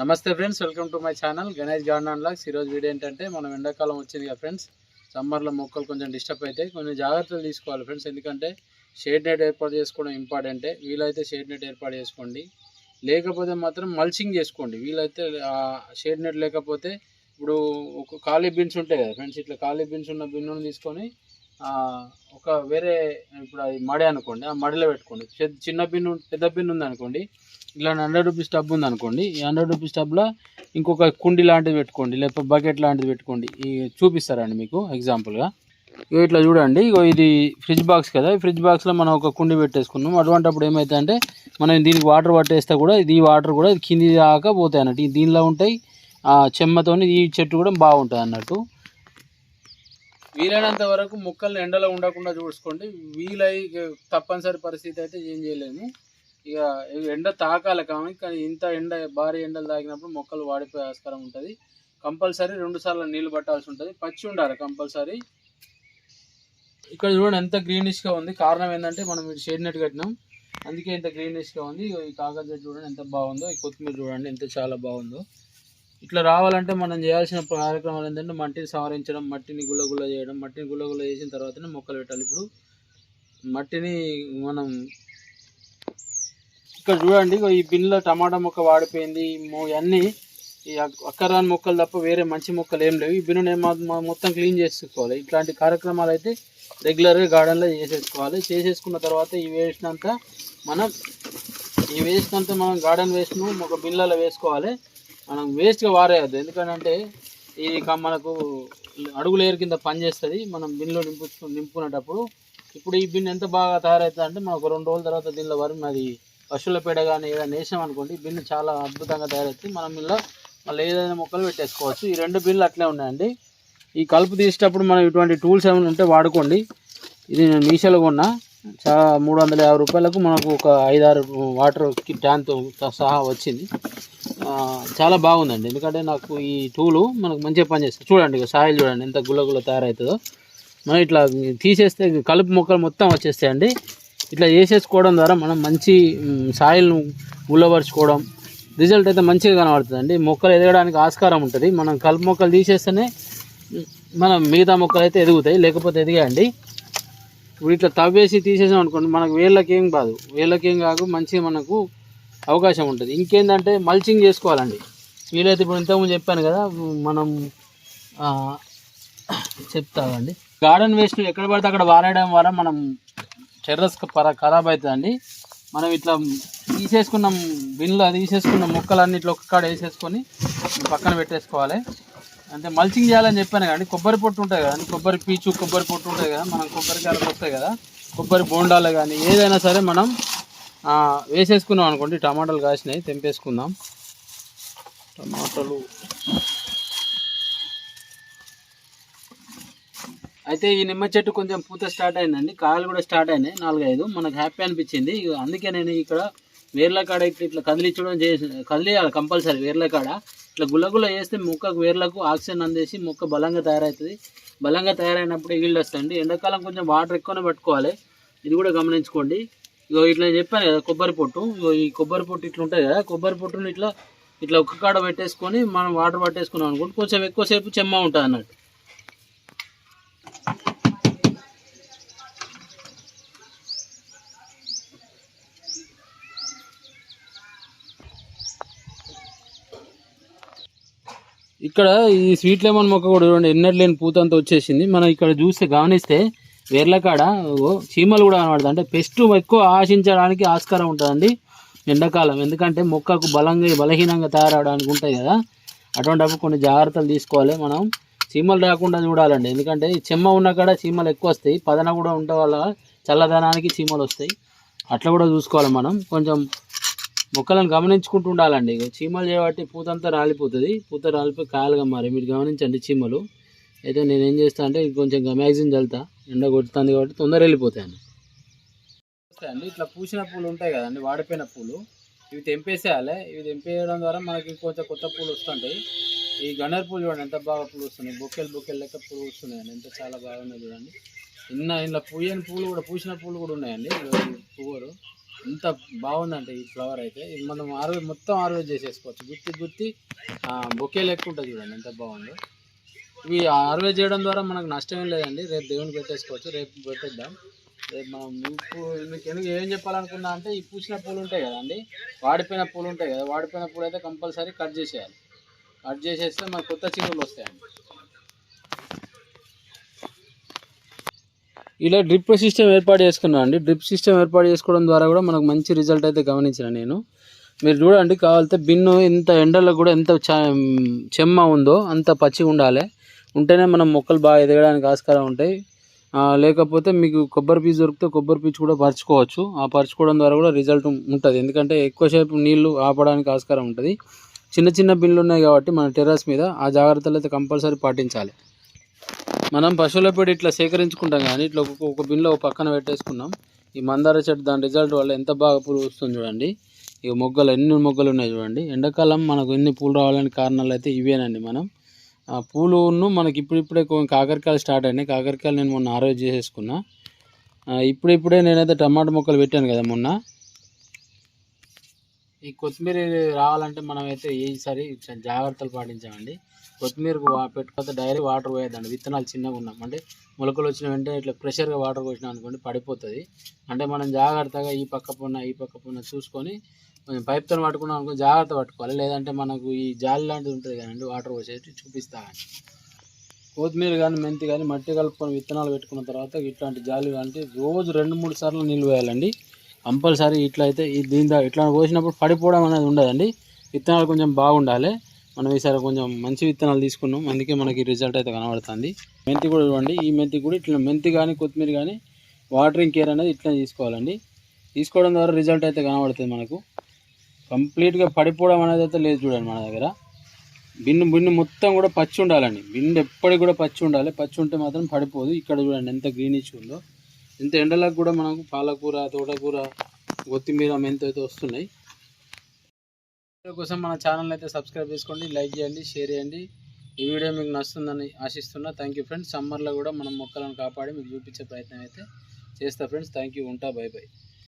నమస్తే friends welcome to my channel. Ganesh garden logs ఈరోజు video ఏంటంటే మనం ఎండాకాలం వచ్చింది కదా ఫ్రెండ్స్. సమ్మర్లో మొక్కలు కొంచెం డిస్టర్బ్ అవుతాయి కొన్ని జాగ్రత్తలు తీసుకోవాలి ఫ్రెండ్స్. ఎందుకంటే షేడ్ నెట్ ఏర్పాటు చేసుకోవడం ఇంపార్టెంటే వీలైతే షేడ్ నెట్ ఏర్పాటు చేసుకోండి. లేకపోతే మాత్రం మల్చింగ్ చేసుకోండి. వీలైతే షేడ్ నెట్ లేకపోతే ఇప్పుడు ఒక ఖాళీ బిన్స్ ఉంటాయి కదా ఫ్రెండ్స్. ఇట్లా ఖాళీ బిన్స్ ఉన్న బిన్నును తీసుకొని ఒక వేరే ఇప్పుడు అది మడి అనుకోండి. ఆ మడిలో పెట్టుకోండి. చిన్న బిన్ను పెద్ద బిన్ను ఉంది అనుకోండి ఇలా హండ్రెడ్ రూపీస్ టబ్ ఉంది అనుకోండి ఈ హండ్రెడ్ రూపీస్ టబ్లో ఇంకొక కుండి లాంటిది పెట్టుకోండి లేకపోతే బకెట్ లాంటిది పెట్టుకోండి. ఈ చూపిస్తారండి మీకు ఎగ్జాంపుల్గా ఇగో ఇట్లా చూడండి ఇగో ఇది ఫ్రిడ్జ్ బాక్స్ కదా ఈ ఫ్రిడ్జ్ బాక్స్లో మనం ఒక కుండి పెట్టేసుకున్నాం. అటువంటిప్పుడు ఏమవుతుందంటే మనం దీనికి వాటర్ పట్టేస్తే కూడా ఇది వాటర్ కూడా కింది దాకా పోతాయి అన్నట్టు. దీనిలో ఉంటాయి ఆ చెమ్మతోని ఈ చెట్టు కూడా బాగుంటుంది అన్నట్టు. వీలైనంత వరకు మొక్కలను ఎండలో ఉండకుండా చూసుకోండి. వీలై తప్పనిసరి పరిస్థితి అయితే ఏం చేయలేము. ఇక ఎండ తాకాలి కానీ కానీ ఇంత ఎండ భారీ ఎండలు తాకినప్పుడు మొక్కలు వాడిపోయే ఆస్కారం ఉంటుంది. కంపల్సరీ రెండు సార్లు నీళ్ళు పట్టాల్సి ఉంటుంది. పచ్చి ఉండాలి కంపల్సరీ. ఇక్కడ చూడండి ఎంత గ్రీనిష్గా ఉంది. కారణం ఏంటంటే మనం షేడ్ నెట్ కట్టినాం. అందుకే ఇంత గ్రీనిష్గా ఉంది. ఈ కాకర చెట్టు చూడండి ఎంత బాగుందో. ఈ కొత్తిమీర చూడండి ఎంత చాలా బాగుందో. ఇట్లా రావాలంటే మనం చేయాల్సిన కార్యక్రమాలు ఏంటంటే మట్టిని సవరించడం మట్టిని గుల్లగుల్ల చేయడం మట్టిని గుల్లగుల్ల చేసిన తర్వాతనే మొక్కలు పెట్టాలి. ఇప్పుడు మట్టిని మనం ఇక్కడ చూడండి ఈ బిన్లో టమాటా మొక్క వాడిపోయింది అన్నీ ఈ అక్కరాని మొక్కలు తప్ప వేరే మంచి మొక్కలు ఏం లేవు. ఈ బిన్ను మొత్తం క్లీన్ చేసుకోవాలి. ఇట్లాంటి కార్యక్రమాలు అయితే రెగ్యులర్గా గార్డెన్లో చేసేసుకోవాలి. చేసేసుకున్న తర్వాత ఈ వేసినంత మనం ఈ వేస్ట్ అంతా మనం గార్డెన్ వేస్ట్ను ఒక బిన్లలో వేసుకోవాలి. మనం వేస్ట్గా వారేయద్దు ఎందుకంటే ఇది మనకు అడుగులు ఏరు కింద పనిచేస్తుంది మనం బిన్లో నింపు నింపుకునేటప్పుడు ఇప్పుడు ఈ బిన్ ఎంత బాగా తయారవుతుంది అంటే మనకు రెండు రోజుల తర్వాత దీనిలో వరం అది పశువుల పేడ కానీ ఏదైనా వేసాం అనుకోండి బిల్లు బిన్ను చాలా అద్భుతంగా తయారవుతుంది మనం ఇలా మళ్ళీ ఏదైనా మొక్కలు పెట్టేసుకోవచ్చు. ఈ రెండు బిన్లు అట్లే ఉన్నాయండి. ఈ కలుపు తీసేటప్పుడు మనం ఇటువంటి టూల్స్ ఏమైనా ఉంటే వాడుకోండి. ఇది నేను మీషోలో కొన్నా. చాలా మూడు వందల యాభై రూపాయలకు మనకు ఒక ఐదారు వాటర్ ట్యాన్తో సహా వచ్చింది. చాలా బాగుందండి. ఎందుకంటే నాకు ఈ టూలు మనకు మంచిగా పనిచేస్తుంది చూడండి ఇక సాయిల్ చూడండి ఎంత గుల్లగుల్ల తయారవుతుందో మనం ఇట్లా తీసేస్తే కలుపు మొక్కలు మొత్తం వచ్చేస్తాయండి. ఇట్లా చేసేసుకోవడం ద్వారా మనం మంచి సాయిల్ను గుల్లపరుచుకోవడం రిజల్ట్ అయితే మంచిగా కనబడుతుందండి. మొక్కలు ఎదగడానికి ఆస్కారం ఉంటుంది. మనం కలుపు మొక్కలు తీసేస్తేనే మనం మిగతా మొక్కలు అయితే ఎదుగుతాయి. లేకపోతే ఎదిగాయండి. ఇప్పుడు ఇట్లా తవ్వేసి తీసేసాం అనుకోండి మనకు వేళ్ళకి ఏం కాదు. వేళ్ళకి ఏం కాదు మంచిగా మనకు అవకాశం ఉంటుంది. ఇంకేంటంటే మల్చింగ్ చేసుకోవాలండి. వీలైతే ఇప్పుడు ఇంతకుముందు చెప్పాను కదా మనం చెప్తామండి గార్డెన్ వేస్ట్ ఎక్కడ పడితే అక్కడ వారేయడం వల్ల మనం టెర్రస్ పర ఖరాబ్ అవుతుందండి మనం ఇట్లా తీసేసుకున్న అది తీసేసుకున్న మొక్కలన్నీ ఇట్లా ఒక్కకాడ వేసేసుకొని పక్కన పెట్టేసుకోవాలి. అంటే మల్చింగ్ చేయాలని చెప్పాను కానీ కొబ్బరి పొట్టు ఉంటాయి కదా కొబ్బరి పీచు కొబ్బరి పొట్టు ఉంటాయి కదా. మనం కొబ్బరికాయలకు వస్తాయి కదా. కొబ్బరి బోండాలు కానీ ఏదైనా సరే మనం వేసేసుకున్నాం అనుకోండి. టమాటాలు కాసినాయి తెంపేసుకుందాం. టమాటాలు అయితే ఈ నిమ్మ చెట్టు కొంచెం పూత స్టార్ట్ అయిందండి. కాయలు కూడా స్టార్ట్ అయినాయి నాలుగైదు. మనకు హ్యాపీ అనిపించింది. అందుకే నేను ఇక్కడ వేర్ల కాడ ఇట్లా ఇట్లా కదిలించడం చేసి కదిలియాలి కంపల్సరీ వేర్ల కాడ ఇట్లా గుల్లగుల్ల చేస్తే మొక్కకు వేర్లకు ఆక్సిజన్ అందేసి మొక్క బలంగా తయారవుతుంది. బలంగా తయారైనప్పుడు ఈల్డ్ వస్తుంది ఎండాకాలం కొంచెం వాటర్ ఎక్కువనే పట్టుకోవాలి. ఇది కూడా గమనించుకోండి. ఇగో ఇట్లా నేను చెప్పాను కదా కొబ్బరి పొట్టు. ఇగో ఈ కొబ్బరి పొట్టు ఇట్లా ఉంటుంది కదా కొబ్బరి పొట్టును ఇట్లా ఇట్లా ఒక్క కాడ పెట్టేసుకొని మనం వాటర్ పట్టేసుకున్నాం అనుకోండి కొంచెం ఎక్కువసేపు చెమ్మ ఉంటుంది అన్నట్టు ఇక్కడ ఈ స్వీట్ లెమన్ మొక్క కూడా చూడండి ఎన్నటి లేని పూత అంతా వచ్చేసింది. మనం ఇక్కడ చూస్తే గమనిస్తే వేర్లకాడ ఓ చీమలు కూడా కనబడుతుంది అంటే పెస్ట్ ఎక్కువ ఆశించడానికి ఆస్కారం ఉంటుందండి ఎండాకాలం. ఎందుకంటే మొక్కకు బలంగా బలహీనంగా తయారవడానికి ఉంటాయి కదా. అటువంటిప్పుడు కొన్ని జాగ్రత్తలు తీసుకోవాలి మనం. చీమలు రాకుండా చూడాలండి. ఎందుకంటే చెమ్మ ఉన్న కాడ చీమలు ఎక్కువ వస్తాయి. పదన కూడా ఉండటం వల్ల చల్లదనానికి చీమలు వస్తాయి. అట్లా కూడా చూసుకోవాలి మనం. కొంచెం మొక్కలను గమనించుకుంటూ ఉండాలండి. చీమలు చేయబట్టి పూతంతా రాలిపోతుంది. పూత రాలిపోయి కాయలుగా మరి. మీరు గమనించండి చీమలు. అయితే నేను ఏం చేస్తా అంటే కొంచెం మ్యాగ్జిన్ చల్లుతా. ఎండ కొడుతుంది కాబట్టి తొందర వెళ్ళిపోతాయండి అండి ఇట్లా పూసిన పూలు ఉంటాయి కదండి వాడిపోయిన పూలు. ఇవి తెంపేసేయాలి. ఇవి తెంపేయడం ద్వారా మనకి కొంచెం కొత్త పూలు వస్తుంటాయి. ఈ గన్నేరు పూలు చూడండి ఎంత బాగా పూలు వస్తున్నాయి. బొక్కెలు బొక్కెలు లెక్క పూలు వస్తున్నాయండి ఎంత చాలా బాగున్నాయి చూడండి. ఇన్న ఇంట్లో పూయని పూలు కూడా పూసిన పూలు కూడా ఉన్నాయండి. పువ్వులు. ఎంత బాగుందంటే ఈ ఫ్లవర్ అయితే. ఇది మనం ఆర్వే మొత్తం ఆర్వే చేసేసుకోవచ్చు. గుత్తి గుత్తి బొకే లెక్క ఉంటుంది చూడండి ఎంత బాగుందో. ఇవి ఆర్వే చేయడం ద్వారా మనకు నష్టం లేదండి. రేపు దేవుని పెట్టేసుకోవచ్చు రేపు పెట్టేద్దాం. రేపు మనం మీకు ఎందుకు ఏం చెప్పాలనుకున్నా అంటే ఈ పూసిన పూలు ఉంటాయి కదండి. వాడిపోయిన పూలు ఉంటాయి కదా వాడిపోయిన పూలు అయితే కంపల్సరీ కట్ చేసేయాలి. కట్ చేసేస్తే మనకు కొత్త చిగుళ్ళు వస్తాయండి. ఇలా డ్రిప్ సిస్టమ్ ఏర్పాటు చేసుకున్నాను అండి. డ్రిప్ సిస్టమ్ ఏర్పాటు చేసుకోవడం ద్వారా కూడా మనకు మంచి రిజల్ట్ అయితే గమనించిన నేను. మీరు చూడండి కావాలంటే బిన్ను ఇంత ఎండలో కూడా ఎంత చెమ్మ ఉందో అంత పచ్చి ఉండాలి. ఉంటేనే మనం మొక్కలు బాగా ఎదగడానికి ఆస్కారం ఉంటాయి. లేకపోతే మీకు కొబ్బరి పీచు దొరికితే కొబ్బరి పీచు కూడా పరుచుకోవచ్చు. ఆ పరుచుకోవడం ద్వారా కూడా రిజల్ట్ ఉంటుంది. ఎందుకంటే ఎక్కువసేపు నీళ్ళు ఆపడానికి ఆస్కారం ఉంటుంది. చిన్న చిన్న బిన్లు ఉన్నాయి కాబట్టి మన టెర్రస్ మీద ఆ జాగ్రత్తలు అయితే కంపల్సరీ పాటించాలి. మనం పశువుల పేడ ఇట్లా సేకరించుకుంటాం కానీ ఇట్లా ఒక్కొక్క ఒక బిన్లో ఒక పక్కన పెట్టేసుకున్నాం. ఈ మందార చెట్టు దాని రిజల్ట్ వల్ల ఎంత బాగా పూలు వస్తుంది చూడండి. ఇక మొగ్గలు ఎన్ని మొగ్గలు ఉన్నాయి చూడండి. ఎండాకాలం మనకు ఎన్ని పూలు రావాలని కారణాలు అయితే ఇవేనండి మనం. ఆ పూలును మనకి ఇప్పుడిప్పుడే కాకరకాయలు స్టార్ట్ అయినాయి. కాకరకాయలు నేను మొన్న ఆరోజు చేసేసుకున్నా. ఇప్పుడిప్పుడే నేనైతే టమాటా మొక్కలు పెట్టాను కదా మొన్న. ఈ కొత్తిమీర రావాలంటే మనం అయితే ఈసారి జాగ్రత్తలు పాటించామండి. కొత్తిమీరకు వా పెట్టుకోతే డైరెక్ట్ వాటర్ పోయేదండి. విత్తనాలు చిన్నగా ఉన్నాం. అంటే మొలకలు వచ్చిన వెంటనే ఇట్లా ప్రెషర్గా వాటర్ పోసినాం అనుకోండి పడిపోతుంది. అంటే మనం జాగ్రత్తగా ఈ పక్క పొన్న ఈ పక్క పొన్న చూసుకొని కొంచెం పైప్తో పట్టుకున్నాం అనుకో జాగ్రత్త పట్టుకోవాలి. లేదంటే మనకు ఈ జాలి లాంటిది ఉంటుంది కదండి వాటర్ పోసేసి చూపిస్తామండి కొత్తిమీర కానీ మెంతి కానీ మట్టి కలుపుకొని విత్తనాలు పెట్టుకున్న తర్వాత ఇట్లాంటి జాలి కానీ రోజు రెండు మూడు సార్లు నీళ్ళు వేయాలండి కంపల్సరీ ఇట్లా అయితే దీని ఇట్లా పోసినప్పుడు పడిపోవడం అనేది ఉండదండి. విత్తనాలు కొంచెం బాగుండాలి. మనం ఈసారి కొంచెం మంచి విత్తనాలు తీసుకున్నాం. అందుకే మనకి రిజల్ట్ అయితే కనబడుతుంది. మెంతి కూడా చూడండి. ఈ మెంతి కూడా ఇట్లా మెంతి కానీ కొత్తిమీర కానీ వాటరింగ్ కేర్ అనేది ఇట్లా తీసుకోవాలండి. తీసుకోవడం ద్వారా రిజల్ట్ అయితే కనబడుతుంది మనకు. కంప్లీట్గా పడిపోవడం అనేది అయితే లేదు చూడండి మన దగ్గర. బిన్ను బిన్ను మొత్తం కూడా పచ్చి ఉండాలండి. బిన్ను ఎప్పటికి కూడా పచ్చి ఉండాలి. పచ్చి ఉంటే మాత్రం పడిపోదు. ఇక్కడ చూడండి ఎంత గ్రీనిష్ ఉందో. ఇంత ఎండలకు కూడా మనకు పాలకూర తోటకూర కొత్తిమీర మెంతి అయితే వస్తున్నాయి. కోసం మన ఛానల్ అయితే సబ్స్క్రైబ్ చేసుకోండి లైక్ చేయండి షేర్ చేయండి. ఈ వీడియో మీకు నచ్చుతుందని ఆశిస్తున్నా. థ్యాంక్ యూ ఫ్రెండ్స్ సమ్మర్లో కూడా మనం మొక్కలను కాపాడి మీకు చూపించే ప్రయత్నం అయితే చేస్తా ఫ్రెండ్స్ థ్యాంక్ యూ ఉంటా బై బై